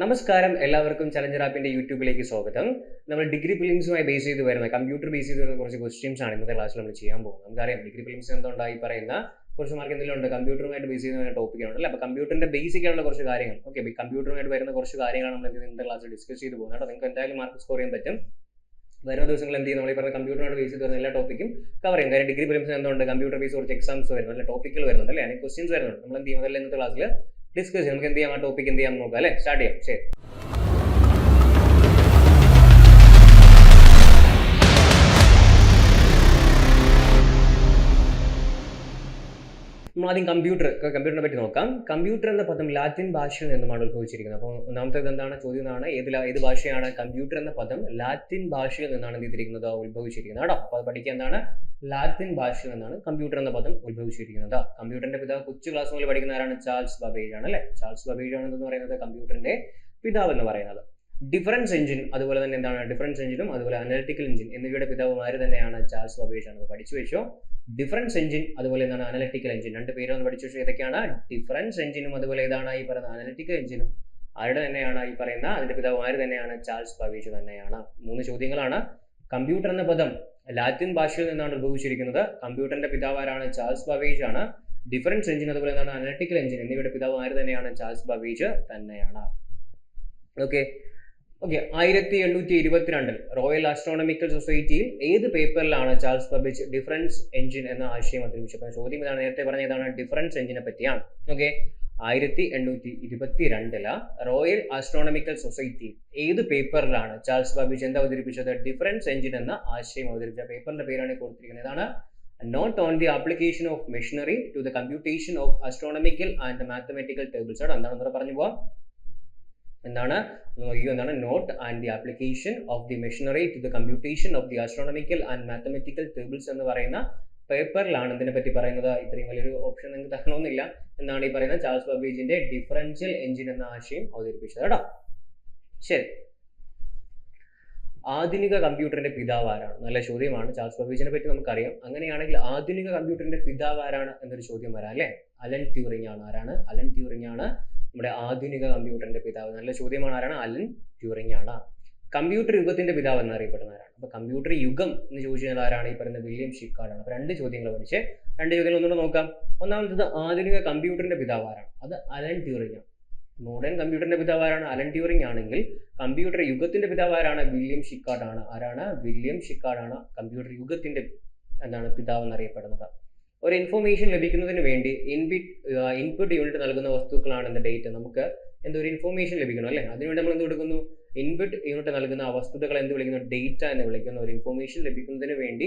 നമസ്കാരം. എല്ലാവർക്കും ചലഞ്ചർ ആപ്പിന്റെ യൂട്യൂബിലേക്ക് സ്വാഗതം. നമ്മൾ ഡിഗ്രി ഫിലിംസുമായി ബേസ് ചെയ്ത് വരുന്ന കമ്പ്യൂട്ടർ ബേസ് ചെയ്ത് വരുന്ന കുറച്ച് ക്വസ്റ്റ്യൻസ് ആണ് ഇന്നത്തെ ക്ലാസ്സിൽ നമ്മൾ ചെയ്യാൻ പോകുന്നത്. നമുക്കറിയാം ഡിഗ്രി ഫിലിംസ് എന്തുകൊണ്ടായി പറയുന്ന കുറച്ച് മാർക്ക് എന്തെങ്കിലും ഉണ്ട്. കമ്പ്യൂട്ടറുമായിട്ട് ബേസ് ചെയ്യുന്ന ടോപ്പിക് ഉണ്ടല്ലോ. അപ്പോൾ കമ്പ്യൂട്ടറിന്റെ ബേസിക് ആയിട്ടുള്ള കുറച്ച് കാര്യങ്ങൾ. ഓക്കെ കമ്പ്യൂട്ടറുമായിട്ട് വരുന്ന കുറച്ച് കാര്യങ്ങളാണ് നമ്മൾ ഇന്നത്തെ ക്ലാസ്സിൽ ഡിസ്കസ് ചെയ്ത് പോകുന്നത്. കേട്ടോ നിങ്ങൾക്ക് എന്തായാലും മാർക്ക് സ്കോർ ചെയ്യാൻ പറ്റും. വരുന്ന ദിവസങ്ങൾ എന്ത് ചെയ്യും? നമ്മൾ ഈ പറഞ്ഞ കമ്പ്യൂട്ടറുമായിട്ട് ബേസ് ചെയ്ത് വരുന്ന എല്ലാ ടോപ്പിക്കും കവർ ചെയ്യും. കാര്യം ഡിഗ്രി ഫിലിംസ് എന്തുകൊണ്ട് കമ്പ്യൂട്ടർ ബേസ് കുറച്ച് എക്സാംസ് വരുന്നുണ്ട് അല്ലെ? ടോപ്പിക്കുകൾ വരുന്നുണ്ട്. അല്ലെ? അല്ലെങ്കിൽ ക്വസ്റ്റ്യൻസ് വരുന്നുണ്ട്. നമ്മൾ എന്ത് ചെയ്യും? ഇന്നത്തെ ക്ലാസ്സിൽ ഡിസ്കസ് ചെയ്യാം നമുക്ക് എന്ത് ചെയ്യാം? ആ ടോപ്പിക് എന്ത് ചെയ്യാം നോക്കാം അല്ലേ? സ്റ്റാർട്ട് ചെയ്യാം. ശരി. നമ്മൾ ആദ്യം കമ്പ്യൂട്ടർ കമ്പ്യൂട്ടറിനെ പറ്റി നോക്കാം. കമ്പ്യൂട്ടർ എന്ന പദം ലാറ്റിൻ ഭാഷയിൽ നിന്നുമാണ് ഉത്ഭവിച്ചിരിക്കുന്നത്. അപ്പോൾ ഒന്നാമത്തേത് എന്താണ്? ചോദ്യം എന്താണ് ഏത് ഏത് ഭാഷയാണ് കമ്പ്യൂട്ടർ എന്ന പദം ലാറ്റിൻ ഭാഷയിൽ നിന്നാണ് എന്ത് ചെയ്തിരിക്കുന്നത്? ഉത്ഭവിച്ചിരിക്കുന്നത് കേട്ടോ. അപ്പോൾ അത് പഠിക്കുക എന്താണ്? ലാറ്റിൻ ഭാഷയിൽ നിന്നാണ് കമ്പ്യൂട്ടർ എന്ന പദം ഉത്ഭവിച്ചിരിക്കുന്നത്. കമ്പ്യൂട്ടറിന്റെ പിതാവ് കൊച്ചു ക്ലാസ് മുതൽ പഠിക്കുന്ന ആരാണ്? ചാൾസ് ബബേജ് ആണ് അല്ലെ? ചാൾസ് ബബേജ് ആണ് എന്ന് പറയുന്നത് കമ്പ്യൂട്ടറിന്റെ പിതാവ് എന്ന് പറയുന്നത്. ഡിഫറൻസ് എഞ്ചിൻ അതുപോലെ തന്നെ എന്താണ് ഡിഫറൻസ് എഞ്ചിനും അതുപോലെ അനലിറ്റിക്കൽ എഞ്ചിൻ എന്നിവയുടെ പിതാവുമാര് തന്നെയാണ് ചാൾസ് ബബേജ് ആണ് പഠിച്ചു വെച്ചോ. ഡിഫറൻസ് എഞ്ചിൻ അതുപോലെ എന്താണ് അനലിറ്റിക്കൽ എഞ്ചിൻ രണ്ട് പേരൊന്ന് പഠിച്ചു വെച്ചോ ഏതൊക്കെയാണ്? ഡിഫറൻസ് എഞ്ചിനും അതുപോലെ ഇതാണ് ഈ പറയുന്ന അനലിറ്റിക്കൽ എഞ്ചിനും ആരുടെ തന്നെയാണ് ഈ പറയുന്ന അതിന്റെ പിതാവ് ആര് തന്നെയാണ് ചാൾസ് ബബേജ് തന്നെയാണ്. മൂന്ന് ചോദ്യങ്ങളാണ്. കമ്പ്യൂട്ടർ എന്ന പദം ലാറ്റിൻ ഭാഷയിൽ നിന്നാണ് ഉത്ഭവിച്ചിരിക്കുന്നത്. കമ്പ്യൂട്ടറിന്റെ പിതാവ് ആരാണ് ചാൾസ് ബബേജ് ആണ് ഡിഫറൻസ് എഞ്ചിൻ അതുപോലെ എന്താണ് അനലിറ്റിക്കൽ എഞ്ചിൻ എന്നിവയുടെ പിതാവ് ആര് തന്നെയാണ് ചാൾസ് ബബേജ് തന്നെയാണ്. ഓക്കെ ഓക്കെ ആയിരത്തി എണ്ണൂറ്റി ഇരുപത്തിരണ്ടിൽ റോയൽ ആസ്ട്രോണമിക്കൽ സൊസൈറ്റിയിൽ ഏത് പേപ്പറിലാണ് ചാൾസ് ബബേജ് ഡിഫറൻസ് എഞ്ചിൻ എന്ന ആശയം അവതരിപ്പിച്ചത്? ചോദ്യം ഇതാണ് നേരത്തെ പറഞ്ഞ ഇതാണ് ഡിഫറൻസ് എഞ്ചിനെ പറ്റിയാണ്. ഓക്കെ ആയിരത്തി എണ്ണൂറ്റി ഇരുപത്തിരണ്ടിൽ റോയൽ ആസ്ട്രോണമിക്കൽ സൊസൈറ്റി ഏത് പേപ്പറിലാണ് ചാൾസ് ബാബേജ് എന്ത് അവതരിപ്പിച്ചത്? ഡിഫറൻസ് എഞ്ചിൻ എന്ന ആശയം അവതരിപ്പിച്ച പേപ്പറിന്റെ പേരാണ് കൊടുത്തിരിക്കുന്നത്. ഇതാണ് note on the application of machinery to the computation of astronomical and mathematical tables ആണ് എന്താണ് പറഞ്ഞു പോവാം? എന്താണ്? നോക്കിയോ എന്താണ്? Note and the application of the machinery to the computation of the astronomical and mathematical tables എന്ന് പറയുന്ന പേപ്പറിലാണ് ഇതിനെ പറ്റി പറയുന്നത്. ഇത്രയും വലിയൊരു ഓപ്ഷൻ നിങ്ങൾക്ക് തരണമെന്നില്ല എന്നാണ് ഈ പറയുന്നത്. ചാൾസ് ബബേജിന്റെ ഡിഫറൻഷ്യൽ എഞ്ചിൻ എന്ന ആശയം അവതരിപ്പിച്ചത് കേട്ടോ. ശരി. ആധുനിക കമ്പ്യൂട്ടറിന്റെ പിതാവ് ആരാണ്? നല്ല ചോദ്യമാണ്. ചാൾസ് ബബേജിനെ പറ്റി നമുക്കറിയാം. അങ്ങനെയാണെങ്കിൽ ആധുനിക കമ്പ്യൂട്ടറിന്റെ പിതാവ് ആരാണ് എന്നൊരു ചോദ്യം വരാം അല്ലെ? അലൻ ട്യൂറിംഗ് ആണ്. ആരാണ്? അലൻ ട്യൂറിംഗ് ആണ് നമ്മുടെ ആധുനിക കമ്പ്യൂട്ടറിന്റെ പിതാവ്. നല്ല ചോദ്യമാണ് ആരാണ് അലൻ ട്യൂറിംഗ് ആണ് കമ്പ്യൂട്ടർ യുഗത്തിന്റെ പിതാവ് എന്നറിയപ്പെടുന്ന ആരാണ് അപ്പൊ കമ്പ്യൂട്ടർ യുഗം എന്ന് ചോദിച്ചു കഴിഞ്ഞാൽ ആരാണ്? ഈ പറയുന്ന വില്യം ഷിക്കാർഡ് ആണ് അപ്പൊ രണ്ട് ചോദ്യങ്ങൾ പഠിച്ച് രണ്ട് ചോദ്യങ്ങൾ ഒന്നുകൂടെ നോക്കാം. ഒന്നാമത്തത് ആധുനിക കമ്പ്യൂട്ടറിന്റെ പിതാവ് ആരാണ്? അത് അലൻ ട്യൂറിംഗ് ആണ് മോഡേൺ കമ്പ്യൂട്ടറിന്റെ പിതാവ് ആരാണ്? അലൻ ട്യൂറിംഗ് ആണെങ്കിൽ കമ്പ്യൂട്ടർ യുഗത്തിന്റെ പിതാവ് ആരാണ്? വില്യം ഷിക്കാർഡ് ആണ് ആരാണ്? വില്യം ഷിക്കാർഡ് ആണ് കമ്പ്യൂട്ടർ യുഗത്തിന്റെ എന്താണ് പിതാവ് എന്നറിയപ്പെടുന്നത്. ഒരു ഇൻഫോർമേഷൻ ലഭിക്കുന്നതിന് വേണ്ടി ഇൻബിറ്റ് ഇൻപുട്ട് യൂണിറ്റ് നൽകുന്ന വസ്തുക്കളാണ് എന്ത് ഡേറ്റ് നമുക്ക് എന്തൊരു ഇൻഫോർമേഷൻ ലഭിക്കണം അല്ലേ? അതിനുവേണ്ടി നമ്മൾ എന്ത് കൊടുക്കുന്നു? ഇൻപുട്ട് യൂണിറ്റ് നൽകുന്ന വസ്തുതകൾ എന്ത് വിളിക്കുന്നു? ഡേറ്റ എന്ന് വിളിക്കുന്നു. ഒരു ഇൻഫോർമേഷൻ ലഭിക്കുന്നതിന് വേണ്ടി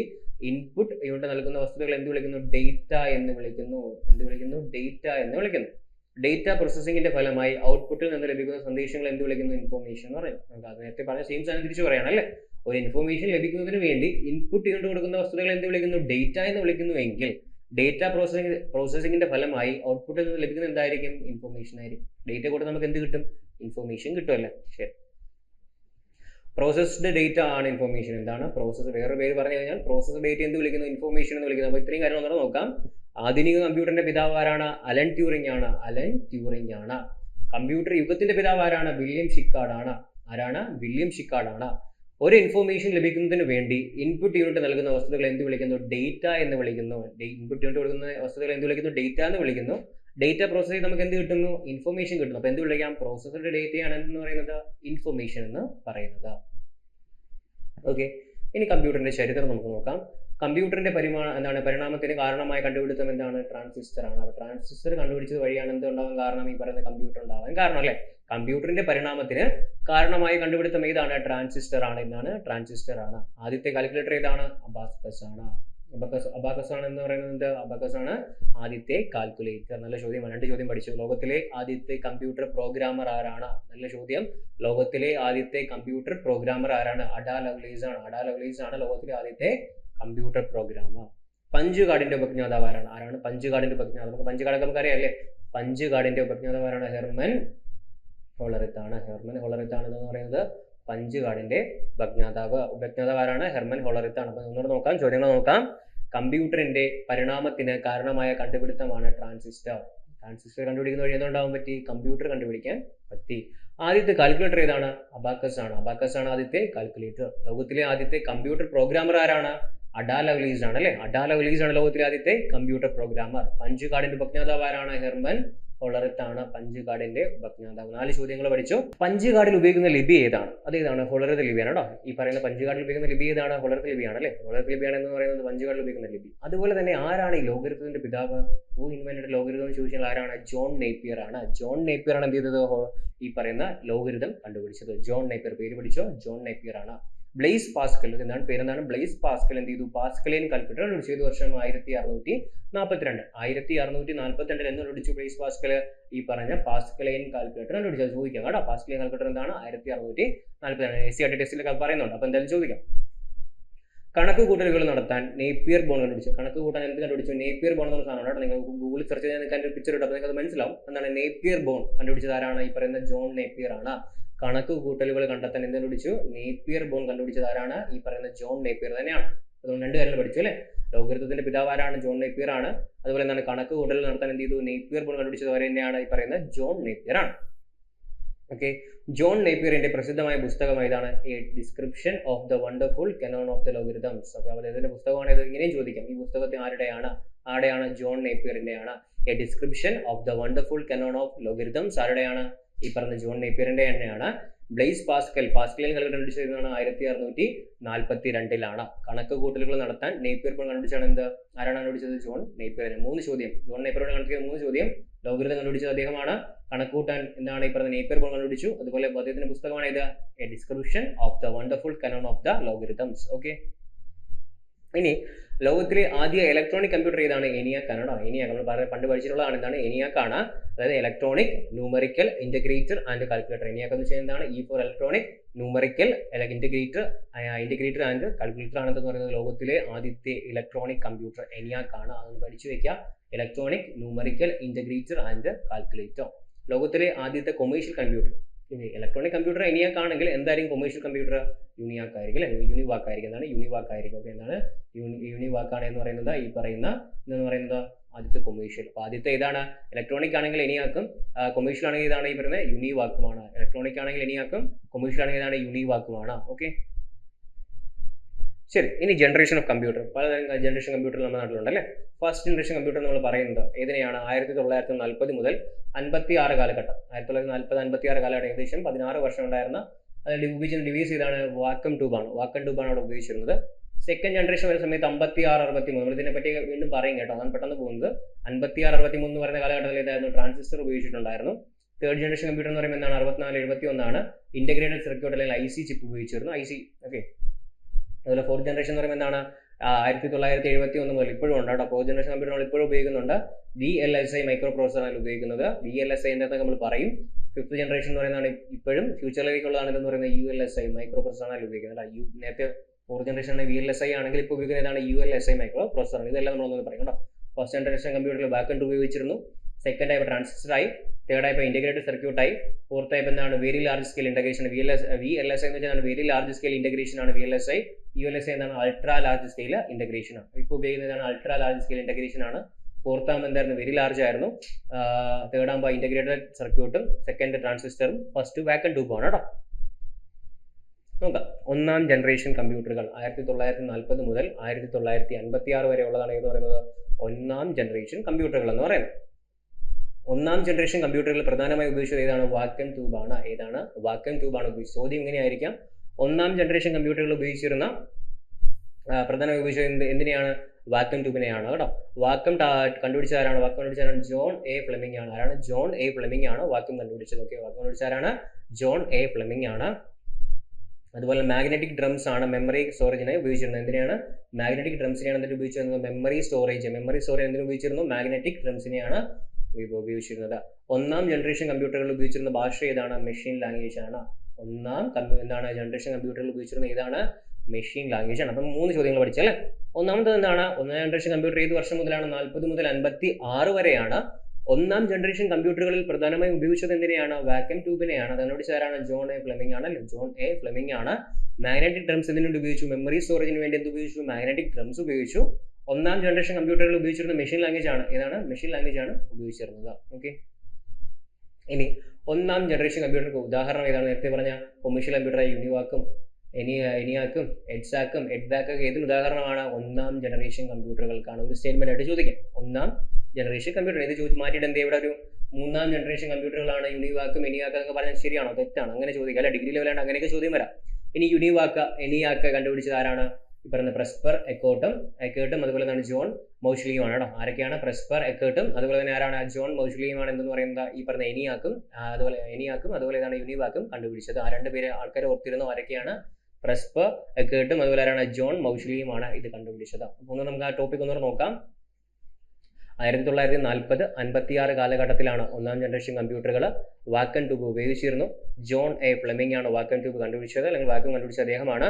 ഇൻപുട്ട് യൂണിറ്റ് നൽകുന്ന വസ്തുതകൾ എന്ത് വിളിക്കുന്നു? ഡേറ്റ എന്ന് വിളിക്കുന്നു. എന്ത് വിളിക്കുന്നു? ഡേറ്റ എന്ന് വിളിക്കുന്നു. ഡേറ്റ പ്രോസസ്സിംഗിന്റെ ഫലമായി ഔട്ട്പുട്ടിൽ നിന്ന് ലഭിക്കുന്ന സന്ദേശങ്ങൾ എന്ത് വിളിക്കുന്നു? ഇൻഫോർമേഷൻ എന്ന് പറയും നമുക്ക് അത് നേരത്തെ പറഞ്ഞ സെയിം സാധനം തിരിച്ചു പറയണം അല്ലേ? ഒരു ഇൻഫോർമേഷൻ ലഭിക്കുന്നതിന് വേണ്ടി ഇൻപുട്ട് യൂണിറ്റ് കൊടുക്കുന്ന വസ്തുതകൾ എന്ത് വിളിക്കുന്നു? ഡേറ്റ എന്ന് വിളിക്കുന്നു എങ്കിൽ ഡേറ്റ പ്രോസസ്സിംഗ് പ്രോസസ്സിംഗിന്റെ ഫലമായി ഔട്ട്പുട്ടിൽ നിന്ന് ലഭിക്കുന്ന എന്തായിരിക്കും? ഇൻഫർമേഷൻ ആയിരിക്കും. ഡേറ്റ കൂടെ നമുക്ക് എന്ത് കിട്ടും? ഇൻഫർമേഷൻ കിട്ടുമല്ലേ ശരി. പ്രോസസ്ഡ് ഡേറ്റ ആണ് ഇൻഫർമേഷൻ എന്താണ്? പ്രോസസ് വേറെ പേര് പറഞ്ഞു കഴിഞ്ഞാൽ പ്രോസസ് ഡേറ്റ എന്ത് വിളിക്കുന്നു? ഇൻഫർമേഷൻ എന്ന് വിളിക്കുന്നു. അപ്പോൾ ഇത്രയും കാര്യങ്ങൾ നോക്കാം. ആധുനിക കമ്പ്യൂട്ടറിന്റെ പിതാവ് ആരാണ്? അലൻ ട്യൂറിംഗ് ആണ്. അലൻ ട്യൂറിംഗ് ആണ്. കമ്പ്യൂട്ടർ യുഗത്തിന്റെ പിതാവ് ആരാണ്? വില്യം ഷിക്കാർഡ് ആണ് ആരാണ്? വില്യം ഷിക്കാർഡ് ആണ് ഒരു ഇൻഫോർമേഷൻ ലഭിക്കുന്നതിന് വേണ്ടി ഇൻപുട്ട് യൂണിറ്റ് നൽകുന്ന വസ്തുതകൾ എന്ത് വിളിക്കുന്നു? ഡേറ്റ എന്ന് വിളിക്കുന്നു. ഇൻപുട്ട് യൂണിറ്റ് കൊടുക്കുന്ന വസ്തുതകൾ എന്ത് വിളിക്കുന്നു? ഡേറ്റ എന്ന് വിളിക്കുന്നു. ഡേറ്റ പ്രോസസ് ചെയ്ത് നമുക്ക് എന്ത് കിട്ടുന്നു? ഇൻഫോർമേഷൻ കിട്ടുന്നു. അപ്പോൾ എന്ത് വിളിക്കാം? പ്രോസസ്സറുടെ ഡേറ്റയാണ് എന്ന് പറയുന്നത് ഇൻഫോർമേഷൻ എന്ന് പറയുന്നത്. ഓക്കെ ഇനി കമ്പ്യൂട്ടറിന്റെ ചരിത്രം നമുക്ക് നോക്കാം. കമ്പ്യൂട്ടറിന്റെ പരിമാ എന്താണ് പരിണാമത്തിന് കാരണമായ കണ്ടുപിടുത്തം എന്താണ്? ട്രാൻസിസ്റ്റർ ആണ്. അപ്പോൾ ട്രാൻസിസ്റ്റർ കണ്ടുപിടിച്ചത് വഴിയാണ് എന്തുണ്ടാവാൻ കാരണം ഈ പറയുന്ന കമ്പ്യൂട്ടർ ഉണ്ടാവാൻ കാരണം അല്ലേ? കമ്പ്യൂട്ടറിന്റെ പരിണാമത്തിന് കാരണമായ കണ്ടുപിടുത്തം ഏതാണ്? ട്രാൻസിസ്റ്റർ ആണ് എന്നാണ് ട്രാൻസിസ്റ്റർ ആണ്. ആദ്യത്തെ കാൽക്കുലേറ്റർ ഏതാണ്? അബാക്കസ് ആണ്. അബാക്കസ് അബാക്കസ് ആണ് എന്ന് പറയുന്നത് അബാക്കസ് ആണ് ആദ്യത്തെ കാൽക്കുലേറ്റർ. നല്ല ചോദ്യമാണ്. രണ്ട് ചോദ്യം പഠിച്ചു. ലോകത്തിലെ ആദ്യത്തെ കമ്പ്യൂട്ടർ പ്രോഗ്രാമർ ആരാണ്? നല്ല ചോദ്യം. ലോകത്തിലെ ആദ്യത്തെ കമ്പ്യൂട്ടർ പ്രോഗ്രാമർ ആരാണ്? അഡാ ലവ്ലീസ് ആണ്. അഡാ ലവ്ലീസ് ആണ് ലോകത്തിലെ ആദ്യത്തെ കമ്പ്യൂട്ടർ പ്രോഗ്രാമർ. പഞ്ച് കാർഡിന്റെ ഉപജ്ഞാതാവ് ആരാണ്? ആരാണ് പഞ്ച് കാർഡിന്റെ ഉപജ്ഞാതാവ്. നമുക്ക് പഞ്ച് കാർഡൊക്കെ നമുക്ക് അറിയാം അല്ലേ പഞ്ച് കാർഡിന്റെ ഉപജ്ഞാതാവ് ആരാണ് ഹെർമൻ ആണ് ഹെർമൻ ഹോളറിത്ത് ആണ് എന്ന് പറയുന്നത് പഞ്ച് കാർഡിന്റെ ഉപജ്ഞാതാവ്. ഉപജ്ഞാതാവ് ആരാണ് ഹെർമൻ ആണ് അപ്പൊ ഒന്നുകൂടെ നോക്കാം ചോദ്യങ്ങൾ നോക്കാം. കമ്പ്യൂട്ടറിന്റെ പരിണാമത്തിന് കാരണമായ കണ്ടുപിടുത്തമാണ് ട്രാൻസിസ്റ്റർ. ട്രാൻസിസ്റ്റർ കണ്ടുപിടിക്കുന്ന വഴി എന്തുണ്ടാവാൻ പറ്റി? കമ്പ്യൂട്ടർ കണ്ടുപിടിക്കാൻ പറ്റി. ആദ്യത്തെ കാൽക്കുലേറ്റർ ഏതാണ്? അബാക്കസ് ആണ് അബാക്കസ് ആണ് ആദ്യത്തെ കാൽക്കുലേറ്റർ. ലോകത്തിലെ ആദ്യത്തെ കമ്പ്യൂട്ടർ പ്രോഗ്രാമർ ആരാണ്? അഡാ വിലീസ് ആണ് അല്ലെ? അഡാല വിലീസ് ആണ് ലോകത്തിലെ ആദ്യത്തെ കമ്പ്യൂട്ടർ പ്രോഗ്രാമർ പഞ്ചുകാടിന്റെ ഉപജ്ഞാതാവ് ആരാണ്? ഹെർമൻ ഹൊളറത്താണ് പഞ്ച് കാർഡിന്റെ ഉപജ്ഞാതാവ്. നാല് ചോദ്യങ്ങൾ പഠിച്ചു. പഞ്ചുകാടിൽ ഉപയോഗിക്കുന്ന ലിപി ഏതാണ്? അത് ഏതാണ്? ഹൊളറത്ത് ലിപിയാണ് കേട്ടോ. ഈ പറയുന്ന പഞ്ചുകാടിൽ ഉപയോഗിക്കുന്ന ലിപി ഏതാണ്? ഹൊളറത്ത് ലിപിയാണ് അല്ലേ? ഹൊളറത്ത് ലിപിയാണ് എന്ന് പറയുന്നത് പഞ്ചുകാടിൽ ഉപയോഗിക്കുന്ന ലിപി. അതുപോലെ തന്നെ ആരാണ് ഈ ലോകരിതത്തിന്റെ പിതാവ്? ഹൂ ഇൻവെന്റഡ് ലോകരിതം എന്ന് ചോദിച്ചാൽ ആരാണ്? ജോൺ നേപ്പിയർ ആണ്. ജോൺ നേപ്പിയർ ആണ് എന്ത് ചെയ്തത്? ഈ പറയുന്ന ലോകരിതം കണ്ടുപിടിച്ചത്. ജോൺ നേപ്പിയർ പേര് പഠിച്ചോ? ജോൺ നേപ്പിയർ ആണ്. ബ്ലേസ് പാസ്കൽ എന്താണ് പേരെന്താണ്? ബ്ലേസ് പാസ്കൽ എന്ത് ചെയ്തു? പാസ്കലിയൻ കാൽക്കുലേറ്റർ കണ്ടുപിടിച്ചു ഏത് വർഷം ആയിരത്തി അറുന്നൂറ്റി നാൽപ്പത്തിരണ്ട് ആയിരത്തി അറുന്നൂറ്റി നാൽപ്പത്തിരണ്ടിൽ എന്ന് കണ്ടുപിടിച്ചു ബ്ലേസ് പാസ്കൽ ഈ പറഞ്ഞ പാസ്കലൈൻ കാൽക്കുലേറ്റർ കണ്ടുപിടിച്ചത് ചോദിക്കാം കേട്ടോ. പാസ്കലൈൻ കാൽക്കുലേറ്റർ എന്താണ്? ആയിരത്തി അറുന്നൂറ്റി നാൽപ്പത്തിരണ്ട് എസ് സി ആർ ടി ടെസ്റ്റിലൊക്കെ പറയുന്നുണ്ട്. അപ്പോൾ എന്തായാലും ചോദിക്കാം. കണക്ക് കൂട്ടലുകൾ നടത്താൻ നേപ്പിയർ ബോൺ കണ്ടുപിടിച്ചു കണക്ക് കൂട്ടാൻ എന്ത് കണ്ടുപിടിച്ചു? നേപ്പിയർ ബോൺ എന്ന സാധനമാണ് നിങ്ങൾ ഗൂഗിളിൽ സെർച്ച് ചെയ്താൽ നിങ്ങൾക്ക് അതിന്റെ പിക്ചർ ഇട്ടപ്പോൾ നിങ്ങൾക്ക് അത് മനസ്സിലാവും. എന്താണ് നേപ്പിയർ ബോൺ കണ്ടുപിടിച്ചത് ആരാണ്? ഈ പറയുന്ന ജോൺ നേപ്പിയർ ആണ്. കണക്ക് കൂട്ടലുകൾ കണ്ടെത്താൻ എന്ത് കണ്ടുപിടിച്ചു? നേപ്പിയർ ബോൺ കണ്ടുപിടിച്ചത് ആരാണ്? ഈ പറയുന്ന ജോൺ നേപ്പിയർ തന്നെയാണ്. അതുകൊണ്ട് രണ്ട് കാര്യങ്ങൾ പഠിച്ചു അല്ലേ? ലോകൃത്വത്തിന്റെ പിതാവ് ആരാണ്? ജോൺ നേപ്പിയർ ആണ്. അതുപോലെ എന്താണ്? കണക്ക് കൂട്ടൽ നടത്താൻ എന്ത് ചെയ്തു? നേപ്പിയർ ബോൺ കണ്ടുപിടിച്ചത് വരെ തന്നെയാണ്? ഈ പറയുന്ന ജോൺ നേപ്പിയർ ആണ്. ഓക്കെ ജോൺ നേപ്പിയറിന്റെ പ്രസിദ്ധമായ പുസ്തകം ഏതാണ്? A description of the wonderful canon of the logarithms okay അദ്ദേഹത്തിന്റെ പുസ്തകമാണ് ഇത് ഇങ്ങനെയും ചോദിക്കാം. ഈ പുസ്തകത്തെ ആരുടെയാണ്? ആരുടെയാണ് John നേപ്പിയറിന്റെയാണ് a description of the wonderful canon of logarithms ആരുടെയാണ്? ഈ പറഞ്ഞ ജോൺ നേപ്പിയറിന്റെ തന്നെയാണ്. ബ്ലേസ് പാസ്കൽ പാസ്കലിൻ കണ്ടുപിടിച്ചതാണ് ആയിരത്തി അറുന്നൂറ്റി നാൽപ്പത്തി രണ്ടിലാണ് കണക്ക് കൂട്ടലുകൾ നടത്താൻ പോലെ കണ്ടുപിടിച്ചാണ് എന്ത്? ആരാണ് കണ്ടുപിടിച്ചത്? ജോൺ നേപ്പിയറിന് മൂന്ന് ചോദ്യം. ജോൺ നേപ്പിയറോട് കണക്കിയ മൂന്ന് ചോദ്യം. ലോഗരിതം കണ്ടുപിടിച്ചത് അദ്ദേഹമാണ്. കണക്കൂട്ടാൻ എന്താണ് ഈ പറഞ്ഞ നേപ്പിയർ പോലെ കണ്ടുപിടിച്ചു? അതുപോലെ അദ്ദേഹത്തിന്റെ പുസ്തകമാണ് ഇത് a description of the wonderful canon of the logarithms okay ഇനി ലോകത്തിലെ ആദ്യ ഇലക്ട്രോണിക് കമ്പ്യൂട്ടർ ഏതാണ്? എനിയാക്ക് ആണ് കേട്ടോ എനിയാക്ക് നമ്മൾ പറഞ്ഞ പണ്ട് പഠിച്ചിട്ടുള്ളതാണ്. എന്താണ്? ആണ് അതായത് electronic numerical integrator and calculator ENIAC എന്ന് വെച്ചാൽ എന്താണ്? ഈ for electronic numerical integrator integrator and calculator ആണെന്ന് പറയുന്നത് ലോകത്തിലെ ആദ്യത്തെ ഇലക്ട്രോണിക് കമ്പ്യൂട്ടർ എനിയാക്ക് ആണ് അതൊന്ന് പഠിച്ചു വെക്കുക electronic numerical integrator and calculator ലോകത്തിലെ ആദ്യത്തെ commercial computer electronic computer ENIAC ആണെങ്കിൽ എന്തായിരിക്കും കൊമേഴ്ഷ്യൽ കമ്പ്യൂട്ടർ യൂണിയാക്ക് ആയിരിക്കും അല്ലെങ്കിൽ യൂണിവാക്ക് ആയിരിക്കും എന്താണ്? യൂണിവാക്ക് ആയിരിക്കും ഓക്കെ എന്താണ് യൂണി യൂണിവാക്കാണ് എന്ന് പറയുന്നത് ഈ പറയുന്ന എന്ന് പറയുന്നത് ആദ്യത്തെ കൊമേഴ്ഷ്യൽ അപ്പോൾ ആദ്യത്തെ ഏതാണ് ഇലക്ട്രോണിക് ആണെങ്കിൽ എനിയാക്കും കൊമേഴ്ഷ്യൽ ആണെങ്കിൽ ഇതാണ് ഈ പറയുന്നത് യൂണിവാക്കുമാണ് ഇലക്ട്രോണിക് ആണെങ്കിൽ എനിയാക്കും കൊമേഴ്ഷ്യൽ ആണെങ്കിൽ ഇതാണ് യൂണിവാക്കുമാണ് ഓക്കെ? ശരി ഇനി ജനറേഷൻ ഓഫ് കമ്പ്യൂട്ടർ പലതരം ജനറേഷൻ കമ്പ്യൂട്ടർ നമ്മുടെ നാട്ടിലുണ്ടല്ലേ? ഫസ്റ്റ് ജനറേഷൻ കമ്പ്യൂട്ടർ നമ്മൾ പറയുന്നത് ഏതിനെയാണ്? ആയിരത്തി തൊള്ളായിരത്തി നാൽപ്പത് മുതൽ അൻപത്തി ആറ് കാലഘട്ടം. ആയിരത്തി തൊള്ളായിരത്തി നാൽപ്പത് അൻപത്തി ആറ് കാലഘട്ടം ഏകദേശം പതിനാറ് വർഷം ഉണ്ടായിരുന്ന അതിൽ ഉപയോഗിച്ച ഡിവൈസ് ചെയ്താണ് വാക്കം ട്യൂബാണ് വാക്കം ട്യൂബാണ് അവിടെ ഉപയോഗിച്ചിരുന്നത്. സെക്കൻഡ് ജനറേഷൻ വരുന്ന സമയത്ത് അമ്പത്തി ആറ് അറുപത്തി മൂന്ന് നമ്മൾ ഇതിനെപ്പറ്റി വീണ്ടും പറയും കേട്ടോ. അതാണ് പെട്ടെന്ന് പോകുന്നത്. അൻപത്തി ആറ് അറുപത്തി മൂന്ന് പറയുന്ന കാലഘട്ടത്തിൽ ഇതായിരുന്നു ട്രാൻസിസ്റ്റർ ഉപയോഗിച്ചിട്ടുണ്ടായിരുന്നു. തേർഡ് ജനറേഷൻ കമ്പ്യൂട്ടർ എന്ന് പറയുമ്പോൾ എന്താണ്? അറുപത്തിനാല് എഴുപത്തി ഒന്നാണ് ഇന്റഗ്രേറ്റഡ് സർക്യൂട്ട് അല്ലെങ്കിൽ ഐ സി ചിപ്പ് ഉപയോഗിച്ചിരുന്നു. ഐ സി ഓക്കെ അതുപോലെ ഫോർത്ത് ജനറേഷൻ എന്ന് പറയുമ്പോൾ എന്താണ്? ആയിരത്തി തൊള്ളായിരത്തി എഴുപത്തി ഒന്ന് മുതൽ ഇപ്പോഴും ഉണ്ട് കേട്ടോ. ഫോർത്ത് ജനറേഷൻ കമ്പ്യൂട്ടർ നമ്മൾ ഇപ്പോഴും ഉപയോഗിക്കുന്നുണ്ട്. V L S I micro പ്രോസസ്സറാണ് ഉപയോഗിക്കുന്നത്. വി എൽ എസ് ഐന്റെ അകത്ത് നമ്മൾ പറയും. ഫിഫ്ത്ത് ജനറേഷൻ എന്ന് പറയുന്നതാണ് ഇപ്പോഴും ഫ്യൂച്ചറിലേക്കുള്ളതാണ് ഇതെന്ന് പറയുന്നത് U L S I micro പ്രോസസ്സറാണ് ഉപയോഗിക്കുന്നത് യു നേരത്തെ fourth generation V L S I ആണെങ്കിൽ ഇപ്പോൾ ഉപയോഗിക്കുന്നതാണ് U L S I micro പ്രോസസ്സറാണ് ഇതെല്ലാം നമ്മളൊന്ന് പറയും കേട്ടോ. ഫസ്റ്റ് ജനറേഷൻ കമ്പ്യൂട്ടറിൽ ബാക്ക് ഉപയോഗിച്ചിരുന്നു. സെക്കൻഡ് ആയി ട്രാൻസിസ്റ്റർ ആയി. തേർഡ് ടൈപ്പ് ഇന്റഗ്രേറ്റഡ് സർക്യൂട്ട് ആയി. ഫോർത്ത് ടൈപ്പ് എന്താണ്? Very large scale integration V L S V L S I എന്ന് വെച്ചാൽ വെരി ലാർജ് സ്കെയിൽ ഇന്റഗ്രേഷൻ ആണ് V L S I U L S I എന്താണ്? Ultra large scale integration ആണ്. ഇപ്പോൾ ഉപയോഗിക്കുന്നതാണ് ultra large scale integration ആണ്. Fourth എന്തായിരുന്നു? Very large ആയിരുന്നു. തേർഡ് ആകുമ്പോൾ ഇന്റഗ്രേറ്റഡ് സർക്യൂട്ടും സെക്കൻഡ് ട്രാൻസിസ്റ്ററും ഫസ്റ്റ് വാക്കൻ ട്യൂബാണ് കേട്ടോ നോക്കാം ഒന്നാം ജനറേഷൻ കമ്പ്യൂട്ടറുകൾ ആയിരത്തി തൊള്ളായിരത്തി നാൽപ്പത് മുതൽ ആയിരത്തി തൊള്ളായിരത്തി അൻപത്തി ആറ് വരെ ഉള്ളതാണ് എന്ന് പറയുന്നത്? ഒന്നാം ജനറേഷൻ കമ്പ്യൂട്ടറുകൾ എന്ന് പറയുന്നത്. ഒന്നാം ജനറേഷൻ കമ്പ്യൂട്ടറുകൾ പ്രധാനമായി ഉപയോഗിച്ചത് ഏതാണ്? വാക്യം ട്യൂബാണ് ഏതാണ്? വാക്യം ട്യൂബാണ് ഉപയോഗിച്ചത് ചോദ്യം ഇങ്ങനെയായിരിക്കാം. ഒന്നാം ജനറേഷൻ കമ്പ്യൂട്ടറുകൾ ഉപയോഗിച്ചിരുന്ന പ്രധാനമായി ഉപയോഗിച്ചത് എന്ത് എന്തിനെയാണ്? വാക്വം ട്യൂബിനെയാണ് കേട്ടോ. വാക്വം കണ്ടുപിടിച്ച ആരാണ്? വാക്യം കണ്ടുപിടിച്ച ആരാണ്? ജോൺ എ ഫ്ലെമിംഗ് ആണ്. ആരാണ്? ജോൺ എ ഫ്ലെമിംഗ് ആണ് വാക്വം കണ്ടുപിടിച്ചത്. ഓക്കെ വാക്യം കണ്ടുപിടിച്ച ആരാണ്? ജോൺ എ ഫ്ലെമിംഗ് ആണ്. അതുപോലെ മാഗ്നറ്റിക് ഡ്രംസ് ആണ് മെമ്മറി സ്റ്റോറേജിനായി ഉപയോഗിച്ചിരുന്നത്. എന്തിനാണ് മാഗ്നറ്റിക് ഡ്രംസിനെയാണ് എന്തിനു ഉപയോഗിച്ചിരുന്നത് മെമ്മറി സ്റ്റോറേജ് മെമ്മറി സ്റ്റോറേജ് എന്തിനു ഉപയോഗിച്ചിരുന്നു? മാഗ്നറ്റിക് ഡ്രംസിനെയാണ് ഉപയോഗിച്ചിരുന്നത്. ഒന്നാം ജനറേഷൻ കമ്പ്യൂട്ടറുകൾ ഉപയോഗിച്ചിരുന്ന ഭാഷ ഏതാണ്? മെഷീൻ ലാംഗ്വേജ് ആണ്. ഒന്നാം എന്താണ്? ജനറേഷൻ കമ്പ്യൂട്ടറുകൾ ഉപയോഗിച്ചിരുന്ന ഏതാണ്? മെഷീൻ ലാംഗ്വേജ് ആണ്. അപ്പം മൂന്ന് ചോദ്യങ്ങൾ പഠിച്ചല്ലേ ഒന്നാമത്തത് എന്താണ്? ഒന്നാം ജനറേഷൻ കമ്പ്യൂട്ടർ ഏത് വർഷം മുതലാണ്? നാൽപ്പത് മുതൽ അൻപത്തി ആറ് വരെയാണ്. ഒന്നാം ജനറേഷൻ കമ്പ്യൂട്ടറുകളിൽ പ്രധാനമായും ഉപയോഗിച്ചത് എന്തിനെയാണ്? വാക്യം ട്യൂബിനെയാണ് അതിനോട് ചേരാണ് ജോൺ എ ഫ്ലെമിംഗ് ആണ് ജോൺ എ ഫ്ലെമിംഗ് ആണ്. മാഗ്നറ്റിക് ഡ്രംസ് എന്തിനുണ്ട് ഉപയോഗിച്ചു? മെമ്മറി സ്റ്റോറേജിന് വേണ്ടി എന്ത് ഉപയോഗിച്ചു? മാഗ്നറ്റിക് ഡ്രംസ് ഉപയോഗിച്ചു. ഒന്നാം ജനറേഷൻ കമ്പ്യൂട്ടറുകൾ ഉപയോഗിച്ചിരുന്ന മെഷീൻ ലാംഗ്വേജ് ആണ്. ഏതാണ്? മെഷീൻ ലാംഗ്വേജ് ആണ് ഉപയോഗിച്ചിരുന്നത്. ഓക്കെ ഇനി ഒന്നാം ജനറേഷൻ കമ്പ്യൂട്ടർക്ക് ഉദാഹരണം ഏതാണ്? നേരത്തെ പറഞ്ഞ കൊമേഴ്ഷ്യൽ കമ്പ്യൂട്ടറായ യൂണിവാക്കും എനി എനിയാക്കും എഡ്സാക്കും എഡ്ബാക്കൊക്കെ ഏതിന് ഉദാഹരണമാണ് ഒന്നാം ജനറേഷൻ കമ്പ്യൂട്ടറുകൾക്കാണ് ഒരു സ്റ്റേറ്റ്മെന്റ് ആയിട്ട് ചോദിക്കാം. ഒന്നാം ജനറേഷൻ കമ്പ്യൂട്ടർ ഇത് ചോദിച്ച് മാറ്റിയിട്ട് എന്ത് ഇവിടെ ഒരു മൂന്നാം ജനറേഷൻ കമ്പ്യൂട്ടറുകളാണ് യൂണിവാക്കും എനിയാക്കും എന്നൊക്കെ പറഞ്ഞാൽ ശരിയാണോ? തെറ്റാണ്? അങ്ങനെ ചോദിക്കുക അല്ല? ഡിഗ്രി ലെവലാണ് അങ്ങനെയൊക്കെ ചോദ്യം വരാം. ഇനി യൂണിവാക്ക എനിയാക്ക കണ്ടുപിടിച്ചത് ആരാണ്? ഈ പറയുന്ന പ്രസ്പർ എക്കോട്ടും എക്കേട്ടും അതുപോലെ തന്നെ ജോൺ മൗഷ്ലിയുമാണ് കേട്ടോ ആരൊക്കെയാണ് പ്രസ്പർ എക്കേട്ടും അതുപോലെ തന്നെ ആരാണ് ജോൺ മൗഷ്ലിയുമാണ് എന്ന് പറയുന്നത്? ഈ പറഞ്ഞ എനിയാക്കും അതുപോലെ എനിയാക്കും അതുപോലെ ഇതാണ് യുനിവാക്കും കണ്ടുപിടിച്ചത്. ആ രണ്ട് പേര് ആൾക്കാർ ഓർത്തിരുന്നു? ആരൊക്കെയാണ്? പ്രസ്പർ എക്കേട്ടും അതുപോലെ ആരാണ്? ജോൺ മൗഷ്ലിയുമാണ് ഇത് കണ്ടുപിടിച്ചത്. അപ്പോൾ ഒന്ന് നമുക്ക് ആ ടോപ്പിക് ഒന്നുകൂടെ നോക്കാം. ആയിരത്തി തൊള്ളായിരത്തി നാൽപ്പത് അൻപത്തിയാറ് കാലഘട്ടത്തിലാണ് ഒന്നാം ജനറേഷൻ കമ്പ്യൂട്ടറുകൾ വാക്കൻ ട്യൂബ് ഉപയോഗിച്ചിരുന്നു. ജോൺ എ ഫ്ലെമിംഗ് ആണ് വാക്കൻ ട്യൂബ് കണ്ടുപിടിച്ചത്. അല്ലെങ്കിൽ വാക്കം കണ്ടുപിടിച്ച അദ്ദേഹമാണ്